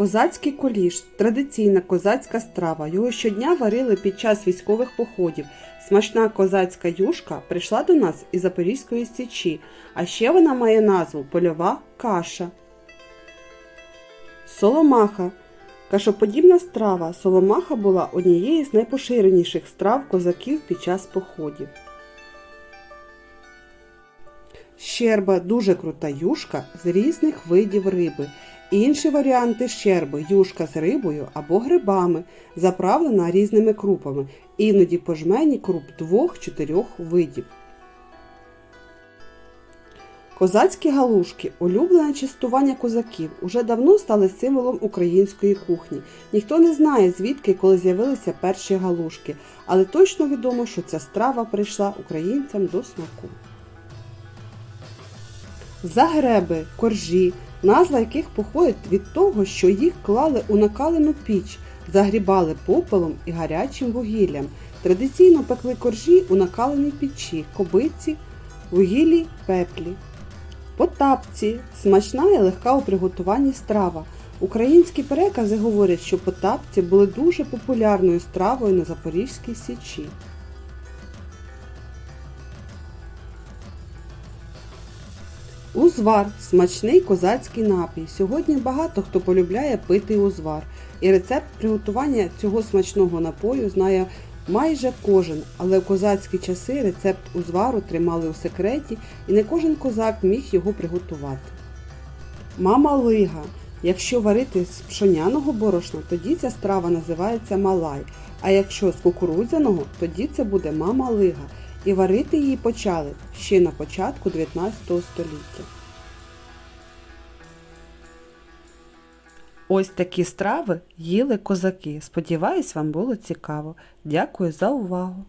Козацький куліш традиційна козацька страва. Його щодня варили під час військових походів. Смачна козацька юшка прийшла до нас із Запорізької січі, а ще вона має назву польова каша. Соломаха. Кашоподібна страва. Соломаха була однією з найпоширеніших страв козаків під час походів. Щерба дуже крута юшка з різних видів риби. Інші варіанти щерби юшка з рибою або грибами, заправлена різними крупами, іноді по жмені круп двох-чотирьох видів. Козацькі галушки улюблене частування козаків уже давно стали символом української кухні. Ніхто не знає, звідки коли з'явилися перші галушки, але точно відомо, що ця страва прийшла українцям до смаку. Загреби, коржі, назва яких походить від того, що їх клали у накалену піч, загрібали попелом і гарячим вугіллям. Традиційно пекли коржі у накаленій печі, кобиці, вугіллі, пеплі. Потапці смачна і легка у приготуванні страва. Українські перекази говорять, що потапці були дуже популярною стравою на Запорізькій січі. Узвар смачний козацький напій. Сьогодні багато хто полюбляє пити узвар. І рецепт приготування цього смачного напою знає майже кожен, але в козацькі часи рецепт узвару тримали у секреті, і не кожен козак міг його приготувати. Мама лига. Якщо варити з пшоняного борошна, тоді ця страва називається малай, а якщо з кукурудзяного, тоді це буде мама лига. І варити її почали ще на початку 19 століття. Ось такі страви їли козаки. Сподіваюсь, вам було цікаво. Дякую за увагу!